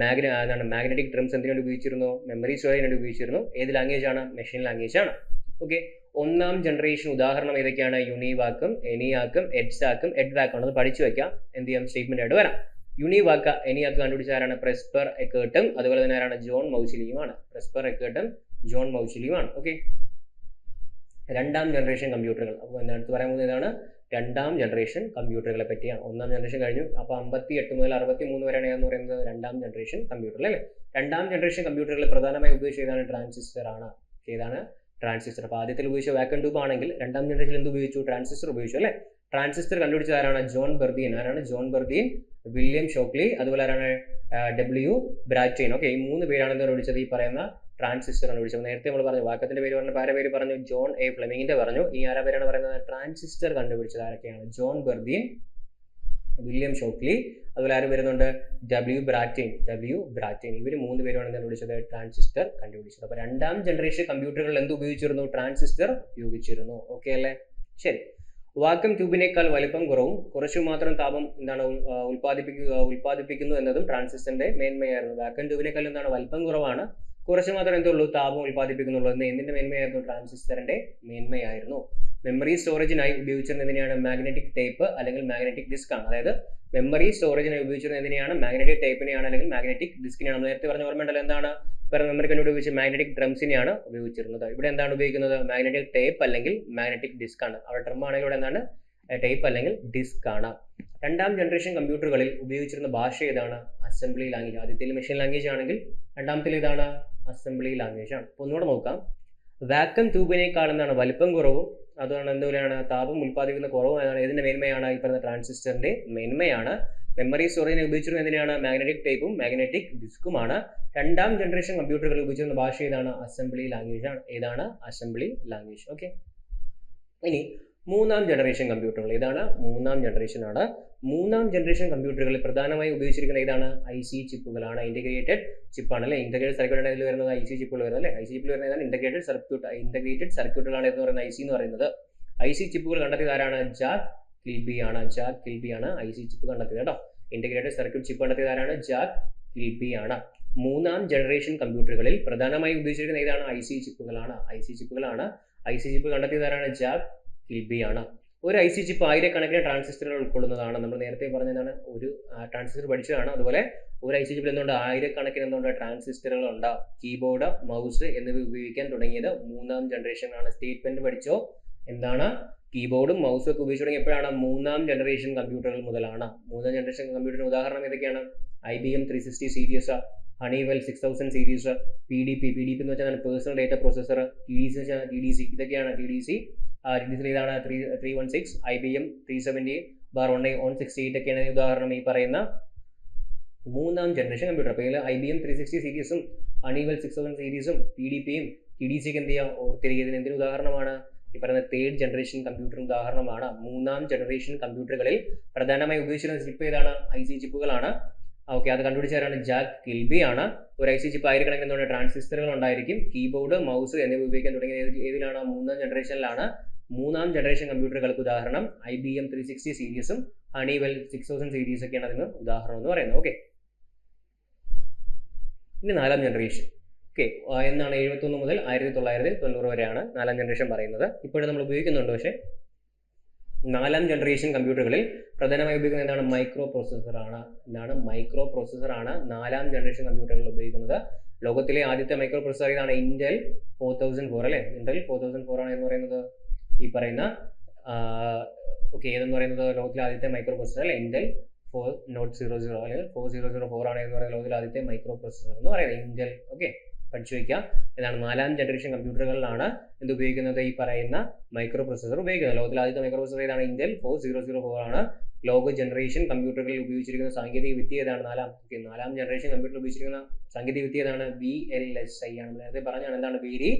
മാഗ്ന എന്താണ് മാഗ്നറ്റിക് ഡ്രംസ് എന്തിനുവേണ്ടി ഉപയോഗിച്ചിരുന്നു? മെമ്മറി സ്റ്റോറേജിന് വേണ്ടി ഉപയോഗിച്ചിരുന്നു. ഏത് ലാംഗ്വേജ് ആണ്? മെഷീൻ ലാംഗ്വേജ് ആണ്. ഓക്കെ ഒന്നാം ജനറേഷൻ ഉദാഹരണം ഏതൊക്കെയാണ്? യുണിവാക്കും എനിയാക്കും എഡ്സാക്കും എഡ്വാക്കും അത് പഠിച്ചു വെക്കാം. എന്ത് ചെയ്യാം? സ്റ്റേറ്റ്മെന്റ് ആയിട്ട് വരാം. യുണിവാക്ക എനിയാക്ക് കണ്ടുപിടിച്ച ആരാണ്? പ്രെസ്പർ എക്കേട്ടും അതുപോലെ തന്നെ ആരാണ്? ജോൺ മൗച്ചിലിയുമാണ്. പ്രെസ്പർ എക്കേട്ടും ജോൺ മൗച്ചിലിയുമാണ്. ഓക്കെ രണ്ടാം ജനറേഷൻ കമ്പ്യൂട്ടറുകൾ അപ്പോൾ അടുത്ത് പറയാൻ പോകുന്നത് ഇതാണ്? രണ്ടാം ജനറേഷൻ കമ്പ്യൂട്ടറുകളെ പറ്റിയാണ് ഒന്നാം ജനറേഷൻ കഴിഞ്ഞു. അപ്പോൾ അമ്പത്തി എട്ട് മുതൽ അറുപത്തി മൂന്ന് വരെയാണ് എന്ന് പറയുന്നത്? രണ്ടാം ജനറേഷൻ കമ്പ്യൂട്ടർ അല്ലേ? രണ്ടാം ജനറേഷൻ കമ്പ്യൂട്ടറുകൾ പ്രധാനമായി ഉപയോഗിച്ച ഏതാണ്? ട്രാൻസിസ്റ്റർ ആണ് ഏതാണ് ട്രാൻസിസ്റ്റർ അപ്പോൾ ആദ്യത്തിൽ ഉപയോഗിച്ച വാക്കൻ ട്യൂബ് ആണെങ്കിൽ രണ്ടാം ജനറേഷൻ എന്ത് ഉപയോഗിച്ചു? ട്രാൻസിസ്റ്റർ ഉപയോഗിച്ചു അല്ലേ? ട്രാൻസിസ്റ്റർ കണ്ടുപിടിച്ചത് ആരാണ്? John Bardeen. ആരാണ്? ജോൺ ബെർദീൻ വില്യം ഷോക്ലി അതുപോലെ ആരാണ്? ഡബ്ല്യു ബ്രാറ്റൈൻ ഓക്കെ ഈ മൂന്ന് പേരാണ് എന്ത് കണ്ടുപിടിച്ചത്? ഈ പറയുന്ന ട്രാൻസിസ്റ്റർ ആണ് വിളിച്ചത്. നേരത്തെ നമ്മൾ പറഞ്ഞു വാക്കത്തിന്റെ പേര് പറഞ്ഞു ആരെ പേര് പറഞ്ഞു? ജോൺ എ ഫ്ലെമിങ്ങിന്റെ പറഞ്ഞു. ഈ ആരാ പേരാണ് പറയുന്നത്? ട്രാൻസിസ്റ്റർ കണ്ടുപിടിച്ചത് ആരൊക്കെയാണ്? ജോൺ ബെർദീൻ വില്യം ഷോക്ലി അതുപോലെ ആരും വരുന്നുണ്ട്? W Brattain W Brattain. ഇവർ മൂന്ന് പേരുമാണ് എന്താണ് വിളിച്ചത്? ട്രാൻസിസ്റ്റർ കണ്ടുപിടിച്ചത്. അപ്പോൾ രണ്ടാം ജനറേഷൻ കമ്പ്യൂട്ടറുകൾ എന്ത് ഉപയോഗിച്ചിരുന്നു? ട്രാൻസിസ്റ്റർ ഉപയോഗിച്ചിരുന്നു. ഓക്കെ അല്ലേ? ശരി. വാക്യം ട്യൂബിനേക്കാൾ വലിപ്പം കുറവും കുറച്ചു മാത്രം താപം എന്താണ് ഉൽപ്പാദിപ്പിക്കുക ഉൽപ്പാദിപ്പിക്കുന്നു എന്നതും ട്രാൻസിസ്റ്ററിന്റെ മേന്മയായിരുന്നു. വാക്യം ട്യൂബിനേക്കാൾ എന്താണ്? വലിപ്പം കുറവാണ്. കുറച്ച് മാത്രം എന്തുള്ളൂ? താപം ഉൽപ്പാദിപ്പിക്കുന്നുള്ളൂ. എന്ന് എന്തിന്റെ മേന്മയായിരുന്നു? ട്രാൻസിസ്റ്ററിന്റെ മേന്മയായിരുന്നു. മെമ്മറി സ്റ്റോറേജിനായി ഉപയോഗിച്ചിരുന്നതിനെയാണ് മാഗ്നറ്റിക് ടേപ്പ് അല്ലെങ്കിൽ മാഗ്നറ്റിക് ഡിസ്ക് ആണ്. അതായത് മെമ്മറി സ്റ്റോറേജിനായി ഉപയോഗിച്ചിരുന്നതിനെയാണ് മാഗ്നറ്റിക് ടേപ്പിനെയാണ് അല്ലെങ്കിൽ മാഗ്നറ്റിക് ഡിസ്കിനെയാണ് നേരത്തെ പറഞ്ഞ ഓർമ്മയുണ്ടല്ലോ എന്താണ്? ഇപ്പം മെമ്മറി വേണ്ടി ഉപയോഗിച്ച് മാഗ്നറ്റിക് ഡ്രംസിനെയാണ് ഉപയോഗിച്ചിരുന്നത്. ഇവിടെ എന്താണ് ഉപയോഗിക്കുന്നത്? മാഗ്നറ്റിക് ടേപ്പ് അല്ലെങ്കിൽ മാഗ്നറ്റിക് ഡിസ്ക് ആണ്. അവിടെ ഡ്രം ആണെങ്കിൽ ഇവിടെ എന്താണ്? ടേപ്പ് അല്ലെങ്കിൽ ഡിസ്ക് ആണ്. രണ്ടാം ജനറേഷൻ കമ്പ്യൂട്ടറുകളിൽ ഉപയോഗിച്ചിരുന്ന ഭാഷ ഏതാണ്? അസംബ്ലി ലാംഗ്വേജ് ആദ്യത്തിൽ മെഷീൻ ലാംഗ്വേജ് ആണെങ്കിൽ രണ്ടാമത്തിൽ ഇതാണ്? അസംബ്ലി ലാംഗ്വേജ് ആണ് ഒന്നുകൂടെ നോക്കാം. വാക്കം ട്യൂബിനേക്കാൾ എന്താണ് വലിപ്പം കുറവും. അതുകൊണ്ട് എന്തുപോലെയാണ് താപം ഉൽപ്പാദിപ്പിക്കുന്ന കുറവും അതാണ് ഏതിന്റെ മേന്മയാണ്? ഈ പറയുന്ന ട്രാൻസിസ്റ്ററിന്റെ മേന്മയാണ്. മെമ്മറി സ്റ്റോറേജിനെ ഉപയോഗിച്ചിരുന്നത് എന്തിനാണ് മാഗ്നറ്റിക് ടൈപ്പും മാഗ്നറ്റിക് ഡിസ്കുമാണ് രണ്ടാം ജനറേഷൻ കമ്പ്യൂട്ടറുകൾ ഉപയോഗിച്ചിരുന്ന ഭാഷ ഏതാണ്? അസംബ്ലി ലാംഗ്വേജ് ആണ്. ഏതാണ്? അസംബ്ലി ലാംഗ്വേജ് ഓക്കെ ഇനി മൂന്നാം ജനറേഷൻ കമ്പ്യൂട്ടറുകൾ ഇതാണ് മൂന്നാം ജനറേഷൻ ആണ്. മൂന്നാം ജനറേഷൻ കമ്പ്യൂട്ടറുകളിൽ പ്രധാനമായി ഉപയോഗിച്ചിരിക്കുന്ന ഇതാണ് ഐ സി ചിപ്പുകളാണ്. ഇന്റഗ്രേറ്റഡ് ചിപ്പാണ് അല്ലേ? ഇന്റഗ്രേറ്റഡ് സർക്യൂട്ടാണ് ഇതിൽ വരുന്നത്. ഐ സി ചിപ്പുകൾ വരുന്നത് അല്ലേ? ഐ സി ചിപ്പിൽ വരുന്നത് ഇന്റഗ്രേറ്റഡ് സർക്യൂട്ട് ഇന്റഗ്രേറ്റഡ് സർക്യൂട്ടുകളാണ് എന്ന് പറയുന്നത് ഐ സി എന്ന് പറയുന്നത്. ഐ സി ചിപ്പുകൾ കണ്ടെത്തിയത് ആരാണ്? ജാക്ക് കിൽബി ആണ്. ജാക്ക് കിൽബി ആണ് ഐ സി ചിപ്പ് കണ്ടെത്തിയത് കേട്ടോ. ഇന്റഗ്രേറ്റഡ് സർക്യൂട്ട് ചിപ്പ് കണ്ടെത്തിയത് ആരാണ്? ജാക്ക് കിൽബി ആണ്. മൂന്നാം ജനറേഷൻ കമ്പ്യൂട്ടറുകളിൽ പ്രധാനമായി ഉപയോഗിച്ചിരിക്കുന്ന ഇതാണ് ഐ സി ചിപ്പുകളാണ്. ഐ സി ചിപ്പുകളാണ്. ഐ സി ചിപ്പ് കണ്ടെത്തിയത് ആരാണ്? ജാക്ക് ആണ് ഒരു ഐ സി ചിപ്പ് ആയിരക്കണക്കിന് ട്രാൻസിസ്റ്ററുകൾ ഉൾക്കൊള്ളുന്നതാണ്. നമ്മൾ നേരത്തെ പറഞ്ഞതാണ് ഒരു ട്രാൻസിസ്റ്റർ പഠിച്ചതാണ്. അതുപോലെ ഒരു ഐ സി ചിപ്പിൽ എന്തുകൊണ്ട് ആയിരക്കണക്കിന് എന്തുകൊണ്ട് ട്രാൻസിസ്റ്ററുകൾ ഉണ്ട്. കീബോർഡ് മൗസ് എന്നിവ ഉപയോഗിക്കാൻ തുടങ്ങിയത് മൂന്നാം ജനറേഷൻ ആണ്. സ്റ്റേറ്റ്മെന്റ് പഠിച്ചോ? എന്താണ്? കീബോർഡും മൗസും ഒക്കെ ഉപയോഗിച്ച് തുടങ്ങിയപ്പോഴാണ് മൂന്നാം ജനറേഷൻ കമ്പ്യൂട്ടറുകൾ മുതലാണ്. മൂന്നാം ജനറേഷൻ കമ്പ്യൂട്ടറിന് ഉദാഹരണം ഏതൊക്കെയാണ്? I B M three sixty series Honeywell six thousand series P D P P D P എന്ന് വെച്ചാൽ personal data processor T D C T D C ഇതൊക്കെയാണ് ടി ഡി സി ടി ഏതാണ് three three one six I B M three seventy bar one one sixty eight ഒക്കെയാണ് ഉദാഹരണം ഈ പറയുന്ന മൂന്നാം generation computer അപ്പോൾ ഇതിൽ I B M three sixty സീരീസും അണിവൽ സിക്സ് തൗസൻഡ് സീരീസും പി ഡി പിയും ടി ഡി സിക്ക് എന്ത് ചെയ്യുക ഓർത്തിരിക്കുന്നതിന് എന്തിന് ഉദാഹരണമാണ്? ഈ പറയുന്ന തേർഡ് ജനറേഷൻ കമ്പ്യൂട്ടറിന് ഉദാഹരണമാണ്. മൂന്നാം ജനറേഷൻ കമ്പ്യൂട്ടറുകളിൽ പ്രധാനമായി ഉപയോഗിച്ചിരുന്ന ചിപ്പ് ഏതാണ്? ഐ സി ചിപ്പുകളാണ് ഓക്കെ അത് കണ്ടുപിടിച്ചവരാണ് ജാക്ക് കിൽബി ആണ്. ഒരു ഐ സി ചിപ്പ് ആയിരക്കണക്കിന് എന്താണ് ട്രാൻസിസ്റ്ററുകൾ ഉണ്ടായിരിക്കും. കീബോർഡ് മൗസ് എന്നിവ ഉപയോഗിക്കാൻ തുടങ്ങിയ ഏത് ഏതിലാണ്? മൂന്നാം ജനറേഷനിലാണ് മൂന്നാം ജനറേഷൻ കമ്പ്യൂട്ടറുകൾക്ക് ഉദാഹരണം. I B M three sixty സീരീസും ഹണിവെൽ സിക്സ് തൗസൻഡ് സീരീസ് ഒക്കെയാണ് അതിന് ഉദാഹരണം എന്ന് പറയുന്നത്. ഓക്കെ ഇനി നാലാം ജനറേഷൻ ഓക്കെ എന്നാണ്? എഴുപത്തൊന്ന് മുതൽ ആയിരത്തി തൊള്ളായിരത്തി തൊണ്ണൂറ് വരെയാണ് നാലാം ജനറേഷൻ പറയുന്നത്. ഇപ്പോഴും നമ്മൾ ഉപയോഗിക്കുന്നുണ്ട് പക്ഷേ നാലാം ജനറേഷൻ കമ്പ്യൂട്ടറുകളിൽ പ്രധാനമായി ഉപയോഗിക്കുന്നത് എന്താണ്? മൈക്രോ പ്രോസസ്സർ ആണ്. എന്താണ്? മൈക്രോ പ്രോസസ്സർ ആണ് നാലാം ജനറേഷൻ കമ്പ്യൂട്ടറുകളിൽ ഉപയോഗിക്കുന്നത്. ലോകത്തിലെ ആദ്യത്തെ മൈക്രോ പ്രോസസ്സർ ഇതാണ് ഇന്റൽ ഫോർ തൗസൻഡ് ഫോർ അല്ലേ? ഇന്റൽ ഫോർ തൗസൻഡ് ഫോർ ആണ് എന്ന് പറയുന്നത്. ഈ പറയുന്ന ഓക്കെ ഏതെന്ന് പറയുന്നത്? ലോകത്തിലെ ആദ്യത്തെ മൈക്രോ പ്രോസസർ അല്ലെ? Intel four nought zero zero അല്ലെങ്കിൽ ഫോർ സീറോ സീറോ ഫോർ ആണ് എന്ന് പറയുന്നത് ലോകത്തിലെ ആദ്യത്തെ മൈക്രോ പ്രോസസർ എന്ന് പറയുന്നത്. ഇന്റൽ ഓക്കെ പഠിച്ചു വയ്ക്കുക എന്നാണ് നാലാം ജനറേഷൻ കമ്പ്യൂട്ടറുകളിലാണ് എന്ത് ഉപയോഗിക്കുന്നത്? ഈ പറയുന്ന മൈക്രോ പ്രൊസസർ ഉപയോഗിക്കുന്നത്. ലോകത്തിലെ ആദ്യത്തെ മൈക്രോ പ്രൊസസർ ഏതാണ്? Intel four zero zero four ആണ്. ലോക ജനറേഷൻ കമ്പ്യൂട്ടറുകളിൽ ഉപയോഗിച്ചിരിക്കുന്ന സാങ്കേതിക വിദ്യ ഏതാണ്? നാലാം നാലാം ജനറേഷൻ കമ്പ്യൂട്ടറിൽ ഉപയോഗിച്ചിരിക്കുന്ന സാങ്കേതിക വിദ്യ ഏതാണ്? വി എൽ എസ് ഐ ആണ്. നേരത്തെ പറഞ്ഞാണ് എന്താണ്? Very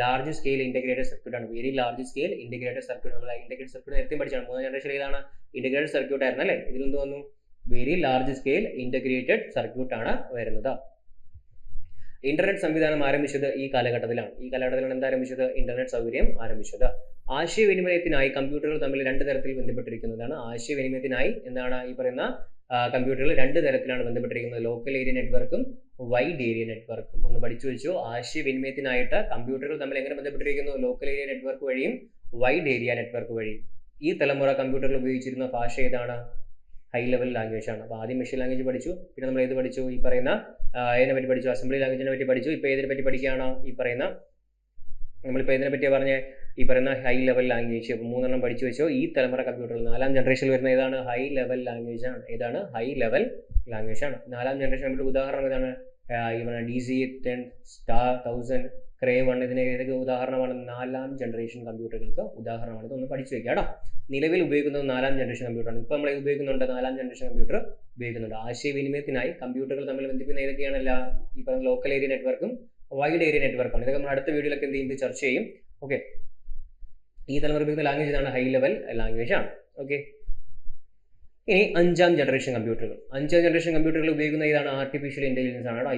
large scale integrated circuit ആണ്. Very large scale integrated circuit നമ്മൾ ഇന്റഗ്രേറ്റഡ് സർക്യൂട്ട് നേരത്തെ പഠിച്ചാണ്. മൂന്നാം ജനറേഷൻ ഏതാണ്? ഇന്റഗ്രേറ്റഡ് സർക്യൂട്ട് ആയിരുന്നു അല്ലേ? ഇതിൽ എന്ത് വന്നു? Very large scale integrated circuit ആണ് വരുന്നത്. ഇന്റർനെറ്റ് സംവിധാനം ആരംഭിച്ചത് ഈ കാലഘട്ടത്തിലാണ്. ഈ കാലഘട്ടത്തിലാണ് എന്താ ആരംഭിച്ചത്? ഇന്റർനെറ്റ് സൗകര്യം ആരംഭിച്ചത്. ആശയവിനിമയത്തിനായി കമ്പ്യൂട്ടറുകൾ തമ്മിൽ രണ്ട് തരത്തിൽ ബന്ധപ്പെട്ടിരിക്കുന്നതാണ്. ആശയവിനിമയത്തിനായി എന്താണ് ഈ പറയുന്ന കമ്പ്യൂട്ടറുകൾ രണ്ട് തരത്തിലാണ് ബന്ധപ്പെട്ടിരിക്കുന്നത്. ലോക്കൽ ഏരിയ നെറ്റ്വർക്കും വൈഡ് ഏരിയ നെറ്റ്വർക്കും. ഒന്ന് പഠിച്ചു വെച്ചു. ആശയവിനിമയത്തിനായിട്ട് കമ്പ്യൂട്ടറുകൾ തമ്മിൽ എങ്ങനെ ബന്ധപ്പെട്ടിരിക്കുന്നു? ലോക്കൽ ഏരിയ നെറ്റ്വർക്ക് വഴിയും വൈഡ് ഏരിയ നെറ്റ്വർക്ക് വഴിയും. ഈ തലമുറ കമ്പ്യൂട്ടറുകൾ ഉപയോഗിച്ചിരുന്ന ഭാഷ ഏതാണ്? ഹൈ ലെവൽ ലാംഗ്വേജ് ആണ്. അപ്പോൾ ആദ്യം മെഷീൻ ലാംഗ്വേജ് പഠിച്ചു പിന്നെ നമ്മൾ ഏത് പഠിച്ചു? ഈ പറയുന്ന അതിനെ പറ്റി പഠിച്ചു? അസംബ്ലി ലാംഗ്വേജിനെ പറ്റി പഠിച്ചു. ഇപ്പോൾ ഏതിനെ പറ്റി പഠിക്കുകയാണ്? ഈ പറയുന്ന നമ്മളിപ്പോൾ ഇതിനെ പറ്റിയാണ് പറഞ്ഞ? ഈ പറയുന്ന ഹൈ ലെവൽ ലാംഗ്വേജ് മൂന്നെണ്ണം പഠിച്ചു വെച്ചോ ഈ തലമുറ കമ്പ്യൂട്ടറിൽ നാലാം ജനറേഷനിൽ വരുന്ന ഏതാണ്? ഹൈ ലെവൽ ലാംഗ്വേജ് ആണ്. ഏതാണ്? ഹൈ ലെവൽ ലാംഗ്വേജ് ആണ്. നാലാം ജനറേഷൻ കമ്പ്യൂട്ടർ ഉദാഹരണം ഏതാണ് ഈ പറഞ്ഞ D C ten star thousand Cray one ഇതിന് ഏതൊക്കെ ഉദാഹരണമാണ്? നാലാം ജനറേഷൻ കമ്പ്യൂട്ടറുകൾക്ക് ഉദാഹരണമാണ്. ഇതൊന്ന് പഠിച്ചു വെക്കുക കേട്ടോ. നിലവിൽ ഉപയോഗിക്കുന്നത് നാലാം ജനറേഷൻ കമ്പ്യൂട്ടറാണ് ഇപ്പോൾ നമ്മൾ ഉപയോഗിക്കുന്നുണ്ട് നാലാം ജനറേഷൻ കമ്പ്യൂട്ടർ ഉപയോഗിക്കുന്നുണ്ട്. ആശയവിനിമയത്തിനായി കമ്പ്യൂട്ടറുകൾ തമ്മിൽ ബന്ധിപ്പിക്കുന്ന ഏതൊക്കെയാണല്ല ഈ പറഞ്ഞ ലോക്കൽ ഏരിയ നെറ്റ്വർക്കും വൈഡ് ഏരിയ നെറ്റ്വർക്കാണ് ഇതൊക്കെ നമ്മൾ അടുത്ത വീഡിയോയിലൊക്കെ എന്ത് ചെയ്യും? ചർച്ച ചെയ്യും. ഓക്കെ ഈ തലമുറ ഉപയോഗിക്കുന്ന ലാംഗ്വേജ് ഇതാണ് ഹൈ ലെവൽ ലാംഗ്വേജ് ആണ്. ഓക്കെ ഇനി അഞ്ചാം ജനറേഷൻ കമ്പ്യൂട്ടറുകൾ അഞ്ചാം ജനറേഷൻ കമ്പ്യൂട്ടറുകൾ ഉപയോഗിക്കുന്ന ഇതാണ് ആർട്ടിഫിഷ്യൽ ഇന്റലിജൻസ് ആണ്.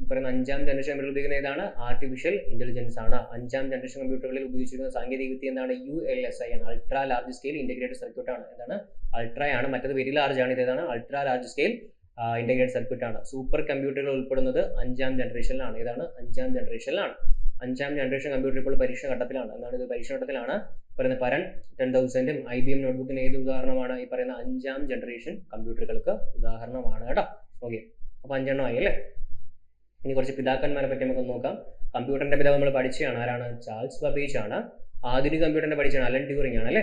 ഈ പറയുന്ന അഞ്ചാം ജനറേഷൻ കമ്പ്യൂട്ടർ ഉപയോഗിക്കുന്ന ഏതാണ്? ആർട്ടിഫിഷ്യൽ ഇന്റലിജൻസ് ആണ്. അഞ്ചാം ജനറേഷൻ കമ്പ്യൂട്ടറുകളിൽ ഉപയോഗിച്ചിരിക്കുന്ന സാങ്കേതിക വിദ്യ എന്താണ്? യു എൽ എസ് ഐ ആണ്. Ultra large scale integrated circuit ആണ്. എന്താണ്? അൾട്രാ ആണ്. മറ്റത് വെരി ലാർജ് ആണ്. ഇതേതാണ് ultra large scale integrated circuit ആണ്. സൂപ്പർ കമ്പ്യൂട്ടറുകൾ ഉൾപ്പെടുന്നത് അഞ്ചാം ജനറേഷനിലാണ് ഏതാണ്? അഞ്ചാം ജനറേഷനിലാണ് അഞ്ചാം ജനറേഷൻ കമ്പ്യൂട്ടർ ഇപ്പോൾ പരീക്ഷണ ഘട്ടത്തിലാണ്. എന്താണ് ഇത്? പരീക്ഷണ ഘട്ടത്തിലാണ് പറയുന്ന പരൻ ടെൻ തൗസൻഡും ഐ ബി എം നോട്ട്ബുക്കിന് ഏത് ഉദാഹരണമാണ്? ഈ പറയുന്ന അഞ്ചാം ജനറേഷൻ കമ്പ്യൂട്ടറുകൾക്ക് ഉദാഹരണമാണ് കേട്ടോ. ഓക്കെ അപ്പോൾ അഞ്ചെണ്ണമായി അല്ലേ? ഇനി കുറച്ച് പിതാക്കന്മാരെ പറ്റി നമുക്ക് നോക്കാം. കമ്പ്യൂട്ടറിന്റെ പിതാവ് നമ്മൾ പഠിച്ചതാണ് ആരാണ്? ചാൾസ് ബബേജ് ആണ് ആധുനിക കമ്പ്യൂട്ടറിന്റെ പഠിച്ചാണ് അലൻ ട്യൂറിംഗ് ആണ് അല്ലേ?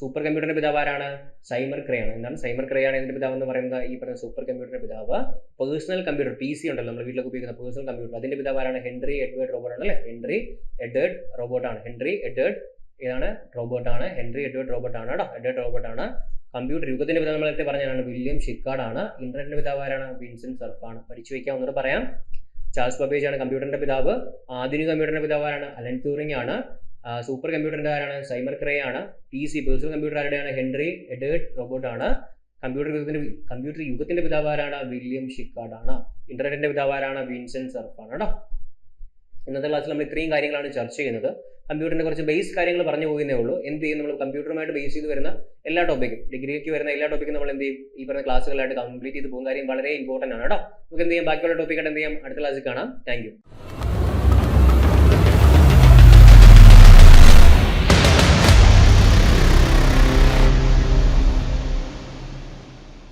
സൂപ്പർ കമ്പ്യൂട്ടറിന്റെ പിതാവ് ആരാണ്? സൈമർ ക്രേ ആണ് എന്താണ് സൈമർ ക്രേ ആണ് ഇതിന്റെ പിതാവ് എന്ന് പറയുന്നത്? ഈ പറയുന്ന സൂപ്പർ കമ്പ്യൂട്ടറിന്റെ പിതാവ് പേഴ്സണൽ കമ്പ്യൂട്ടർ പി സി ഉണ്ടല്ലോ നമ്മൾ വീട്ടിലൊക്കെ ഉപയോഗിക്കുന്ന പേഴ്സണൽ കമ്പ്യൂട്ടർ. അതിന്റെ പിതാവ് ആരാണ്? ഹെൻറി എഡ്വേർഡ് റോബോട്ട് ആണ് അല്ലേ? ഹെൻറി എഡ്വേർഡ് റോബോട്ട് ആണ് ഹെൻറി എഡ്വേർഡ് ഇതാണ് റോബോട്ട് ആണ്. ഹെൻറി എഡ്വേർഡ് റോബോട്ട് ആണ് കേട്ടോ. എഡ്വേർഡ് റോബോട്ട് ആണ്. കമ്പ്യൂട്ടർ യുഗത്തിന്റെ പിതാവ് നമ്മൾ നേരത്തെ പറഞ്ഞതാണ്. വില്യം ഷിക്കാർഡ് ആണ്. ഇന്റർനെറ്റിന്റെ പിതാവ് ആരാണ്? വിൻസെന്റ് ആണ്. പഠിച്ചു വയ്ക്കാം ഒന്നുകൂടെ പറയാം. ചാൾസ് ബബേജ് ആണ് കമ്പ്യൂട്ടറിന്റെ പിതാവ്. ആധുനിക കമ്പ്യൂട്ടറിന്റെ പിതാവ് ആരാണ്? അലൻ ട്യൂറിംഗ് ആണ്. സൂപ്പർ കമ്പ്യൂട്ടറിന്റെ ആരാണ്? സൈമർ ക്രേ ആണ്. പി സി പേഴ്സണൽ കമ്പ്യൂട്ടർ ആരുടെയാണ്? ഹെൻറി എഡേർഡ് റോബോട്ട് ആണ്. കമ്പ്യൂട്ടർ യുഗത്തിന്റെ കമ്പ്യൂട്ടർ യുഗത്തിന്റെ പിതാവ് ആരാണ്? വില്യം ഷിക്കാർഡ് ആണ്. ഇന്റർനെറ്റിന്റെ പിതാവ് ആരാണ്? വിൻസെന്റ് ആണ് കേട്ടോ. ഇന്നത്തെ ക്ലാസ്സിൽ നമ്മൾ ഇത്രയും കാര്യങ്ങളാണ് ചർച്ച ചെയ്യുന്നത്. കമ്പ്യൂട്ടറിന്റെ കുറച്ച് ബേസ് കാര്യങ്ങൾ പറഞ്ഞു പോകുന്നേ ഉള്ളൂ. എന്ത് ചെയ്യും? നമ്മൾ കമ്പ്യൂട്ടറുമായിട്ട് ബേസ് ചെയ്ത് വരുന്ന എല്ലാ ടോപ്പിക്കും ഡിഗ്രിക്ക് വരുന്ന എല്ലാ ടോപ്പിക്കും നമ്മൾ എന്ത് ചെയ്യും? ഈ പറഞ്ഞ ക്ലാസ്സുകളായിട്ട് കംപ്ലീറ്റ് ചെയ്ത് പോകുന്ന കാര്യം വളരെ ഇമ്പോർട്ടന്റ് ആണ് കേട്ടോ. നമുക്ക് എന്ത് ചെയ്യാം? ബാക്കിയുള്ള ടോപ്പിക്കായിട്ട് എന്ത് ചെയ്യാം? അടുത്ത ക്ലാസ്സിൽ കാണാം. താങ്ക്